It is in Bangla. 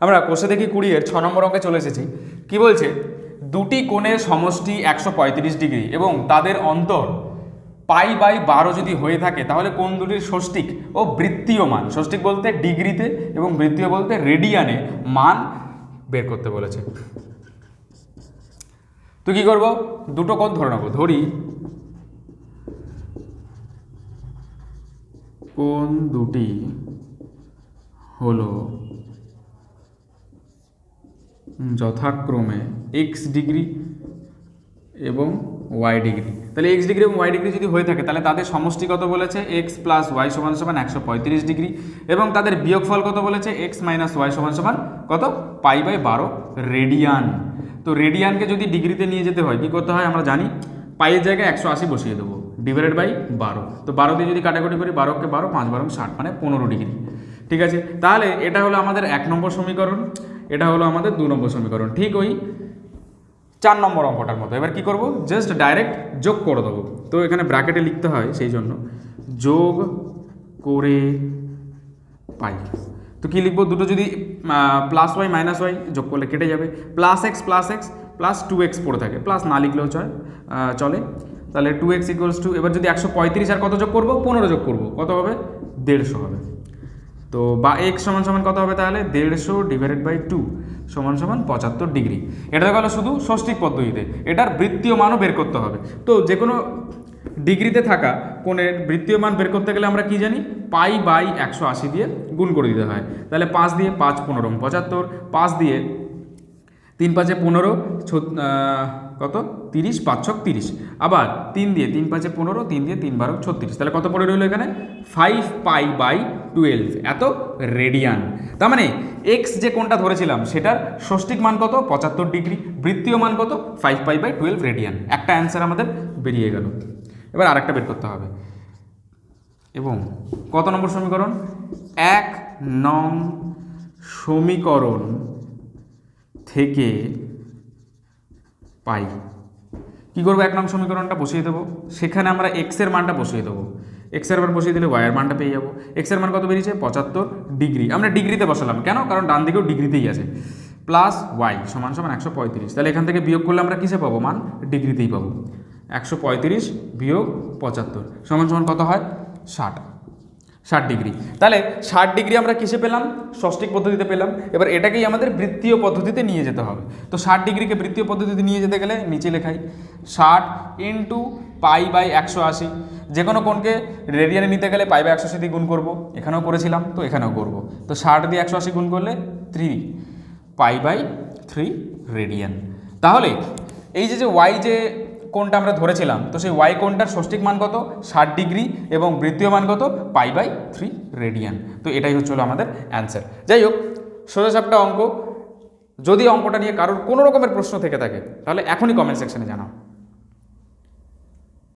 আমরা কোষে দেখি কুড়িয়ের ছ নম্বর অঙ্কে চলে এসেছি। কি বলছে? দুটি কোণের সমষ্টি একশো পঁয়ত্রিশ ডিগ্রি এবং তাদের অন্তর পাই বাই বারো যদি হয়ে থাকে, তাহলে কোন দুটির ষষ্ঠিক ও বৃত্তীয় মান ষষ্ঠিক বলতে ডিগ্রিতে এবং বৃত্তীয় বলতে রেডিয়ানে মান বের করতে বলেছে। তো কি করব? দুটো কোণ ধরে নেব, ধরি। কোন দুটি হলো যথাক্রমে এক্স ডিগ্রি এবং ওয়াই ডিগ্রি। তাহলে এক্স ডিগ্রি এবং ওয়াই ডিগ্রি যদি হয়ে থাকে, তাহলে তাদের সমষ্টি কত বলেছে? এক্স প্লাস ওয়াই সমান সমান একশো পঁয়ত্রিশ ডিগ্রি এবং তাদের বিয়োগফল কত বলেছে? এক্স মাইনাস ওয়াই সমান সমান কত? পাই বাই বারো রেডিয়ান তো রেডিয়ানকে যদি ডিগ্রিতে নিয়ে যেতে হয়, কী করতে হয় আমরা জানি? পাইয়ের জায়গায় একশো আশি বসিয়ে দেবো ডিভাইডেড বাই বারো। তো বারো দিয়ে যদি কাটাকুটি করি, বারোকে বারো, পাঁচ বারো, ষাট মানে পনেরো ডিগ্রি। ঠিক আছে? তাহলে এটা হলো আমাদের এক নম্বর সমীকরণ, এটা হলো আমাদের দু নম্বর সমীকরণ। ঠিক ওই চার নম্বর অঙ্কটার মতো। এবার কি করব? জাস্ট ডাইরেক্ট যোগ করে দেবো। তো এখানে ব্র্যাকেটে লিখতে হয় সেই জন্য। যোগ করে পাই। তো কি লিখব? দুটো যদি প্লাস ওয়াই মাইনাস ওয়াই যোগ করলে কেটে যাবে। Plus X plus X plus two X পড়ে থাকে। প্লাস না লিখলেও চয় চলে। তাহলে টু এক্স ইকুয়ালস টু এবার যদি একশো পঁয়ত্রিশ আর কত যোগ করব? পনেরো যোগ করব। কত হবে? দেড়শো হবে। তো বা এক্স সমান সমান কত হবে তাহলে? দেড়শো ডিভাইডেড বাই টু সমান সমান পঁচাত্তর ডিগ্রি এটা গেল শুধু ষষ্ঠিক পদ্ধতিতে। এটার বৃত্তীয় মানও বের করতে হবে। তো যে কোনো ডিগ্রিতে থাকা কোণের বৃত্তীয় মান বের করতে গেলে আমরা কি জানি? পাই বাই একশো আশি দিয়ে গুণ করে দিতে হয়। তাহলে পাঁচ দিয়ে পাঁচ পনেরো, পঁচাত্তর, পাঁচ দিয়ে তিন পাঁচে পনেরো কত? তিরিশ, পাঁচ ছক তিরিশ। আবার তিন দিয়ে তিন পাঁচে পনেরো, তিন দিয়ে তিন বারো, ছত্রিশ। তাহলে কত পড়ে রইল এখানে? ফাইভ পাই বাই টুয়েলভ এত রেডিয়ান তার মানে এক্স যে কোনটা ধরেছিলাম, সেটার ষষ্ঠিক মান কত? পঁচাত্তর ডিগ্রি। বৃত্তীয় মান কত? Five pi by twelve radian একটা অ্যান্সার আমাদের বেরিয়ে গেল। এবার আরেকটা বের করতে হবে। এবং কত নম্বর সমীকরণ? এক নং সমীকরণ থেকে পাই। কি করব? এক নং সমীকরণটা বসিয়ে দেবো। সেখানে আমরা এক্সের মানটা বসিয়ে দেবো। এক্সের মান বসিয়ে দিলে ওয়াইয়ের মানটা পেয়ে যাব। এক্সের মান কত বেরিয়েছে? পঁচাত্তর ডিগ্রি। আমরা ডিগ্রিতে বসালাম। কেন? কারণ ডান দিকেও ডিগ্রিতেই আছে। প্লাস ওয়াই সমান সমান একশো পঁয়ত্রিশ। তাহলে এখান থেকে বিয়োগ করলে আমরা কিসে পাবো? মান ডিগ্রিতেই পাবো। একশো পঁয়ত্রিশ বিয়োগ পঁচাত্তর। সমান সমান কত হয়? ষাট। ষাট ডিগ্রি। তাহলে ষাট ডিগ্রি আমরা কিসে পেলাম? ষষ্ঠিক পদ্ধতিতে পেলাম। এবার এটাকেই আমাদের বৃত্তীয় পদ্ধতিতে নিয়ে যেতে হবে। তো ষাট ডিগ্রিকে বৃত্তীয় পদ্ধতিতে নিয়ে যেতে গেলে নিচে লেখাই ষাট ইন্টু পাই বাই একশো আশি। যে কোনো কোনকে রেডিয়ানে নিতে গেলে পাই বাই একশো আশি দিয়ে গুণ করব। এখানেও করেছিলাম, তো এখানেও করব। তো ষাট দিয়ে একশো আশি গুণ করলে three pi by three radian. তাহলে এই যে যে ওয়াই যে কোনটা আমরা ধরেছিলাম, তো সেই ওয়াই কোনটার ষষ্ঠিক মান কত? ষাট ডিগ্রি এবং বৃত্তীয় মান কত? Pi by three radian. তো এটাই হচ্ছিল আমাদের অ্যান্সার। যাই হোক সোজাসাপটা অঙ্ক। যদি অঙ্কটা নিয়ে কারোর কোনো রকমের প্রশ্ন থেকে থাকে, তাহলে এখনই কমেন্ট সেকশনে জানাও।